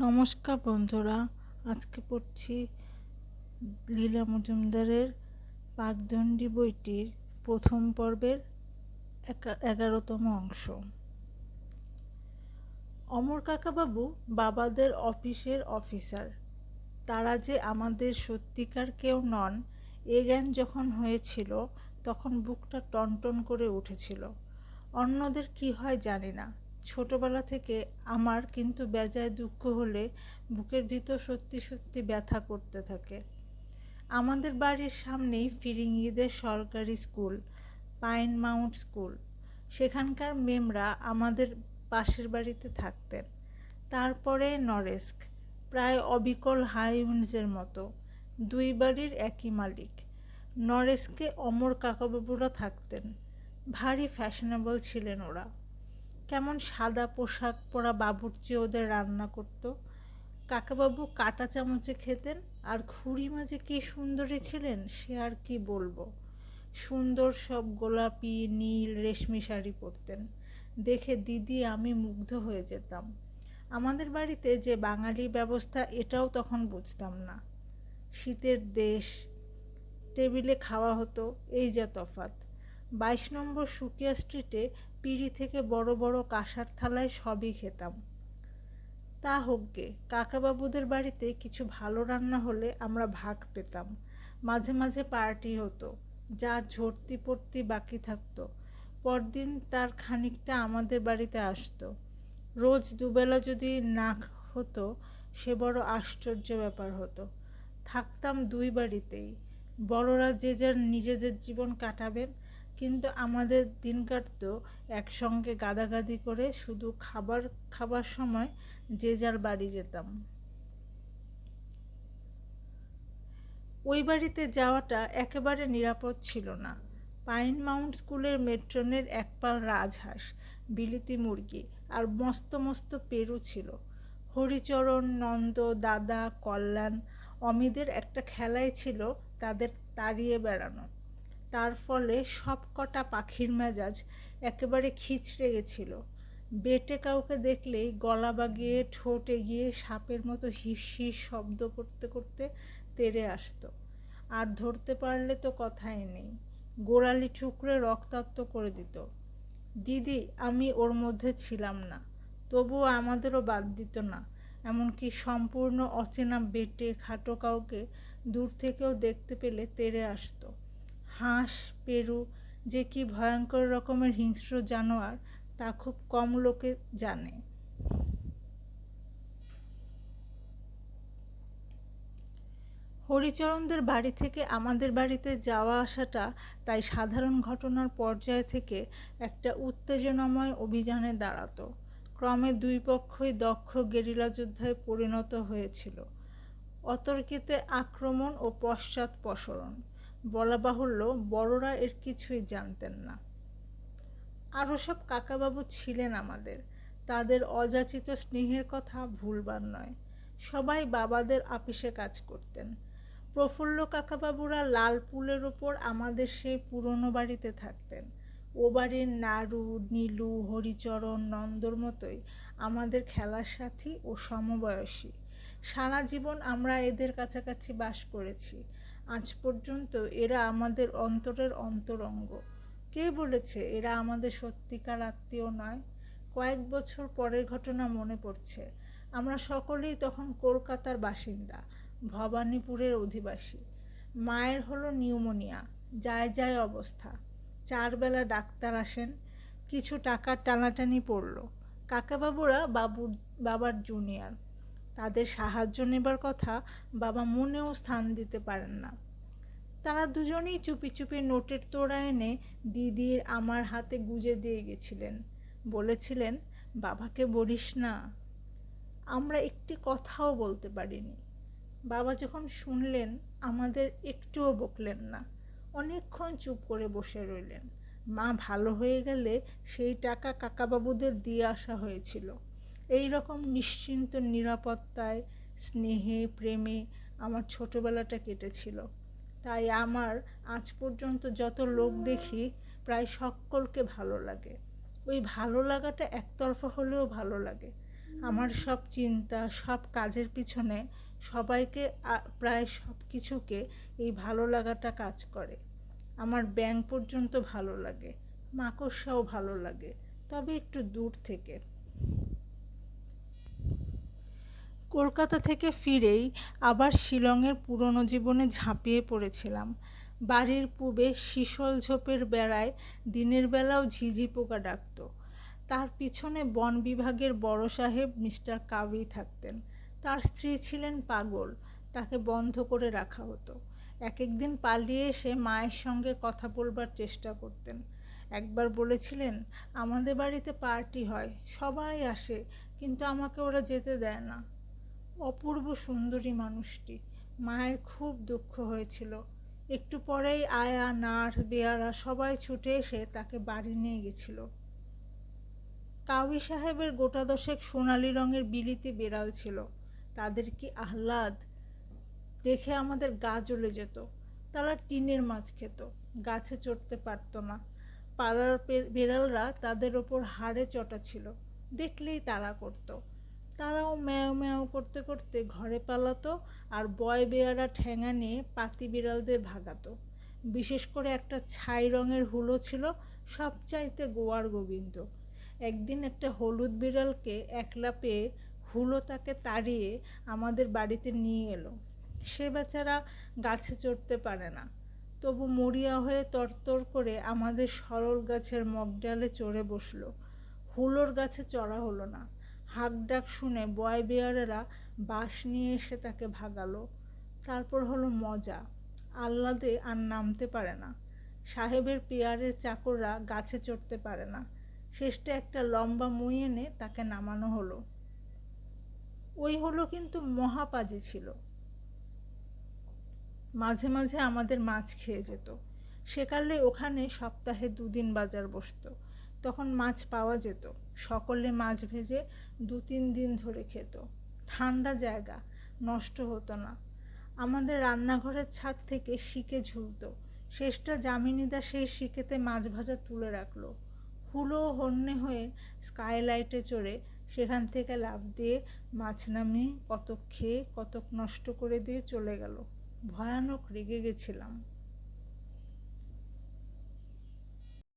নমস্কার বন্ধুরা, আজকে পড়ছি লীলা মজুমদারের পাকদণ্ডী বইটির প্রথম পর্বের এগারোতম অংশ। অমর কাকাবাবু বাবাদের অফিসের অফিসার। তারা যে আমাদের সত্যিকার কেউ নন, এ জ্ঞান যখন হয়েছিল, তখন বুকটা টনটন করে উঠেছিল। অন্যদের কি হয় জানি না। ছোটবেলা থেকে আমার কিন্তু বেজায় দুঃখ হলে বুকের ভিতর সত্যি সত্যি ব্যথা করতে থাকে। আমাদের বাড়ির সামনেই ফিরিঙ্গিদের সরকারি স্কুল, পাইন মাউন্ট স্কুল। সেখানকার মেমরা আমাদের পাশের বাড়িতে থাকতেন। তারপরে নরেস্ক, প্রায় অবিকল হাইউন্সের মতো, দুই বাড়ির একই মালিক। নরেস্কে অমর কাকাবাবুরা থাকতেন। ভারী ফ্যাশনেবল ছিলেন ওরা। কেমন সাদা পোশাক পরা বাবুর্চি ওদের রান্না করত? কাকাবাবু কাটা চামচে খেতেন, আর খুড়িমা যে কী সুন্দরী ছিলেন, সে আর কি বলব? সুন্দর সব গোলাপি, নীল রেশমি শাড়ি পরতেন। দেখে দিদি আমি মুগ্ধ হয়ে যেতাম। আমাদের বাড়িতে যে বাঙালি ব্যবস্থা, এটাও তখন বুঝতাম না। শীতের দেশ, টেবিলে খাওয়া হতো, এই যা তফাত বাইশ নম্বর সুকিয়া স্ট্রিটে পিঁড়ি থেকে বড় বড় কাঁসার থালায় সবই খেতাম। তা হোক গে, কাকাবাবুদের বাড়িতে কিছু ভালো রান্না হলে আমরা ভাগ পেতাম। মাঝে মাঝে পার্টি হতো, যা ঝরতি পড়তি বাকি থাকতো। পরদিন তার খানিকটা আমাদের বাড়িতে আসতো। রোজ দুবেলা যদি না হতো, সে বড় আশ্চর্য ব্যাপার হতো। থাকতাম দুই বাড়িতেই। বড়রা যে যার নিজেদের জীবন কাটাবেন কিন্তু আমাদের দিন কাটতো একসঙ্গে গাদাগাদি করে শুধু খাবার খাবার সময় যে যার বাড়ি যেতাম। ওই বাড়িতে যাওয়াটা একেবারে নিরাপদ ছিল না। পাইন মাউন্ট স্কুলের মেট্রনের একপাল রাজহাঁস, বিলিতি মুরগি আর মস্ত মস্ত পেরু ছিল। হরিচরণ, নন্দ, দাদা, কল্যাণ অমিদের একটা খেলাই ছিল তাদের তাড়িয়ে বেড়ানো। তার ফলে সব কটা পাখির মেজাজ একেবারে খিচড়ে গেছিল। বেটে কাউকে দেখলেই গলা বাগিয়ে ঠোঁট এগিয়ে সাপের মতো হিস শব্দ করতে করতে তেড়ে আসতো। আর ধরতে পারলে তো কথাই নেই। গোড়ালি ঠুকরে রক্তাক্ত করে দিত। দিদি, আমি ওর মধ্যে ছিলাম না। তবুও আমাদেরও বাদ দিত না। এমনকি সম্পূর্ণ অচেনা বেটে খাটো কাউকে দূর থেকেও দেখতে পেলে তেড়ে আসতো। হাঁস, পেরু, যে কি ভয়ঙ্কর রকমের হিংস্র জানোয়ার, তা খুব কম লোকে জানে। হরিচরণদের বাড়ি থেকে আমাদের বাড়িতে যাওয়া আসাটা তাই সাধারণ ঘটনার পর্যায় থেকে একটা উত্তেজনাময় অভিযানে দাঁড়াতো। ক্রমে দুই পক্ষই দক্ষ গেরিলা যোদ্ধায় পরিণত হয়েছিল। অতর্কিতে আক্রমণ ও পশ্চাৎপসরণ। বলা বাহুল্য, বড়রা এর কিছুই জানতেন না। আরও সব কাকাবাবু ছিলেন আমাদের। তাদের অযাচিত স্নেহের কথা ভুলবার নয়। সবাই বাবাদের আপিসে কাজ করতেন। প্রফুল্ল কাকাবাবুরা লাল পুলের ওপর আমাদের সেই পুরনো বাড়িতে থাকতেন। ও বাড়ির নাড়ু নীলু, হরিচরণ, নন্দর মতোই আমাদের খেলার সাথী ও সমবয়সী। সারা জীবন আমরা এদের কাছাকাছি বাস করেছি। আজ পর্যন্ত এরা আমাদের অন্তরের অন্তরঙ্গ। কে বলেছে এরা আমাদের সত্যিকার আত্মীয় নয়? কয়েক বছর পরের ঘটনা মনে পড়ছে। আমরা সকলেই তখন কলকাতার বাসিন্দা, ভবানীপুরের অধিবাসী। মায়ের হলো নিউমোনিয়া, যায় যায় অবস্থা। চারবেলা ডাক্তার আসেন, কিছু টাকার টানাটানি পড়ল। কাকাবাবুরা বাবুর, বাবার জুনিয়র তাদের সাহায্য নেবার কথা বাবা মনেও স্থান দিতে পারেন না। তারা দুজনেই চুপি চুপি নোটের তোড়া এনে দিদির আমার হাতে গুজে দিয়ে গেছিলেন। বলেছিলেন, বাবাকে বলিস না, আমরা একটি কথাও বলতে পারিনি। বাবা যখন শুনলেন, আমাদের একটুও বকলেন না। অনেকক্ষণ চুপ করে বসে রইলেন। মা ভালো হয়ে গেলে সেই টাকা কাকাবাবুদের দিয়ে আসা হয়েছিল। এই রকম নিশ্চিন্ত নিরাপত্তায়, স্নেহে, প্রেমে আমার ছোটবেলাটা কেটেছিল। তাই আমার আজ পর্যন্ত যত লোক দেখি প্রায় সকলকে ভালো লাগে। ওই ভালো লাগাটা একতরফা হলেও ভালো লাগে। আমার সব চিন্তা, সব কাজের পিছনে সবাইকে প্রায় সব কিছুকে এই ভালো লাগাটা কাজ করে। আমার ব্যাং পর্যন্ত ভালো লাগে, মাকড়সাও ভালো লাগে, তবে একটু দূর থেকে। কলকাতা থেকে ফিরেই আবার শিলংয়ের পুরনো জীবনে ঝাঁপিয়ে পড়েছিলাম। বাড়ির পূবে শিশল ঝোপের বেড়ায় দিনের বেলাও ঝিঝি পোকা ডাকতো। তার পিছনে বন বিভাগের বড় সাহেব মিস্টার কাবি থাকতেন। তার স্ত্রী ছিলেন পাগল, তাকে বন্ধ করে রাখা হতো। এক একদিন পালিয়ে এসে মায়ের সঙ্গে কথা বলবার চেষ্টা করতেন। একবার বলেছিলেন, আমাদের বাড়িতে পার্টি হয়, সবাই আসে, কিন্তু আমাকে ওরা যেতে দেয় না। অপূর্ব সুন্দরী মানুষটি। মায়ের খুব দুঃখ হয়েছিল। একটু পরেই আয়া, নার্স, বেয়ারা সবাই ছুটে এসে তাকে বাড়ি নিয়ে গেছিল। কাউই সাহেবের গোটা দশেক সোনালি রঙের বিলিতি বেড়াল ছিল। তাদের কি আহ্লাদ? দেখে আমাদের গা জ্বলে যেত। তারা টিনের মাছ খেত, গাছে চড়তে পারতো না। পাড়ার বেড়ালরা তাদের ওপর হাড়ে চটা ছিল। দেখলেই তারা করতো। তারাও ম্যাও ম্যাও করতে করতে ঘরে পালাতো আর বয় বেয়ারা ঠ্যাঙা নিয়ে পাতি বিড়ালদের ভাগাতো। বিশেষ করে একটা ছাই রঙের হুলো ছিল, সবচাইতে গোয়ার গোবিন্দ। একদিন একটা হলুদ বিড়ালকে একলা পেয়ে হুলো তাকে তাড়িয়ে আমাদের বাড়িতে নিয়ে এলো। সে বেচারা গাছে চড়তে পারে না। তবু মরিয়া হয়ে তরতর করে আমাদের সরল গাছের মগডালে চড়ে বসল। হুলোর গাছে চড়া হলো না। হাক ডাক শুনে বয় বেয়ারেরা বাঁশ নিয়ে এসে তাকে ভাগালো। তারপর হলো মজা। আহ্লাদে আর নামতে পারে না। সাহেবের পেয়ারের চাকররা গাছে চড়তে পারে না। শেষটা একটা লম্বা মই এনে তাকে নামানো হলো। ওই হলো কিন্তু মহাপাজি ছিল। মাঝে মাঝে আমাদের মাছ খেয়ে যেত। সেকালে ওখানে সপ্তাহে দুদিন বাজার বসতো। তখন মাছ পাওয়া যেত। সকলে মাছ ভেজে দু তিন দিন ধরে খেত। ঠান্ডা জায়গা, নষ্ট হতো না। আমাদের রান্নাঘরের ছাদ থেকে শিকে ঝুলতো। শেষটা জামিনীদা সেই শিকেতে মাছ ভাজা তুলে রাখল। হুলো হন্যে হয়ে স্কাইলাইটে চড়ে সেখান থেকে লাফ দিয়ে মাছ নামিয়ে কতক খেয়ে, কতক নষ্ট করে দিয়ে চলে গেল। ভয়ানক রেগে গেছিলাম।